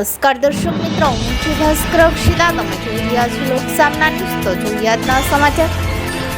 નમસ્કાર દર્શક મિત્રો, હું છું ભાસ્કર અક્ષિતા. તમે જોઈ રહ્યા છો લોકસામના ન્યૂઝ. તો જોઈએ સમાચાર.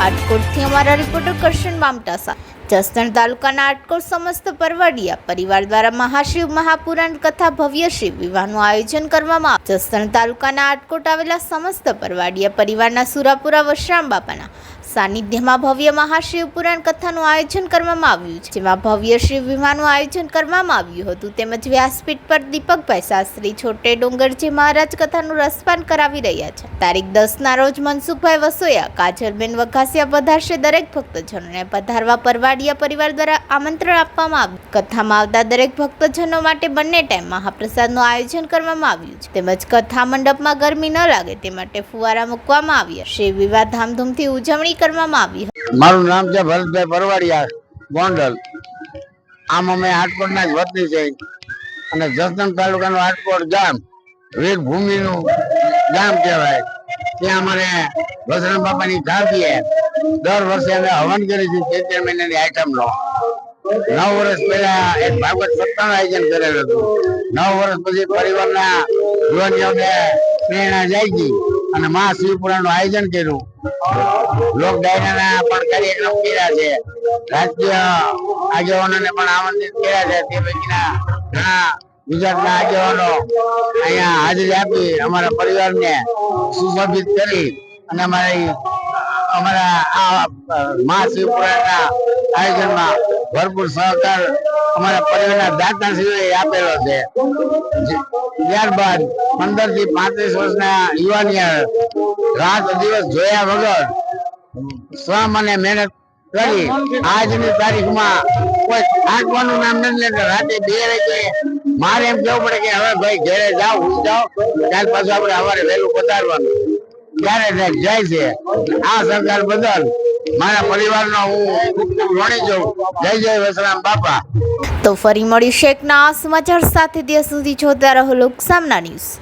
આટકોટથી અમારા રિપોર્ટર કરશન મામટા સા જસદણ તાલુકાના આટકોટ સમસ્ત પરવડિયા પરિવાર દ્વારા મહાશિવ મહાપુરાણ કથા ભવ્ય શિવ વિવાહનું આયોજન કરવામાં. જસદણ તાલુકાના આટકોટ આવેલા સમસ્ત પરવાડિયા પરિવારના સુરાપુરા વશરામ બાપાના સાનિધ્યમાં ભવ્ય મહાશિવ પુરાણ કથાનું આયોજન કરવામાં આવ્યું છે. જેમાં ભવ્ય શિવ વિવાહનું આયોજન કરવામાં આવ્યું હતું. તેમજ વ્યાસપીઠ પર દીપકભાઈ શાસ્ત્રી છોટે ડુંગરજી મહારાજ કથાનું રસપાન કરાવી રહ્યા છે. તારીખ દસના રોજ મનસુખભાઈ વસોયા, કાજલબેન વઘાસિયા પધારશે દરેક ભક્તજનોને પધારવા પરવાડિયા પરિવાર દ્વારા આમંત્રણ આપવામાં આવ્યું. કથામાં આવતા દરેક ભક્તજનો માટે બંને ટાઈમ મહાપ્રસાદનું આયોજન કરવામાં આવ્યું છે. તેમજ કથા મંડપમાં ગરમી ન લાગે તે માટે ફુવારા મૂકવામાં આવ્યા. શિવ વિવાહ ધામધૂમથી ઉજવણી કરવામાં આવી. મારું નામ છે ભરતભાઈ પરવાડિયા ગોંડલ. આમ અમે આટકોટના જ વતની છે અને જસદણ તાલુકાનું આટકોટ ગામ વીર ભૂમિનું ગામ કહેવાય. ત્યાં અમારે વસરામ બાપાની ધાપીએ દર વર્ષે અમે હવન કરી છે તેર મહિનાની આઈટમનો નવ વર્ષ પહેલા એક ભાગવત સત્તાનું આયોજન કરેલું હતું. નવ વર્ષ પછી પરિવારના યુવાનીઓને પ્રેરણા જાગી અને મહા શિવપુરાણનું આયોજન કર્યું. લોક ડાયરાના પણ સુશોભિત કરી અને અમારી અમારા ભરપૂર સહકાર અમારા પરિવારના દાતાશ્રીઓએ આપેલો છે. ત્યારબાદ પંદરથી પાંત્રીસ વર્ષના યુવાનીએ રાત દિવસ જોયા વગર શ્રમ અને મહેનત કરી. આજની તારીખમાં કોઈ થાકવાનું નામ નથી લેતા. રાતે બે વાગે મારે એમ કેવું પડે કે હવે ભાઈ ઘરે જાઓ, હું જાઓ ત્યાર પાછું આપણે સવારે વહેલું પધારવાનું. ત્યારે ત્યાં જાય છે. આ સરકાર બદલ મારા પરિવારનો હું ઋણી છું. જય જય વસરામ બાપા. તો ફરી મળીશું શેખ ના સમાચાર સાથે. ત્યાં સુધી જોતા રહો લોકસામના ન્યૂઝ.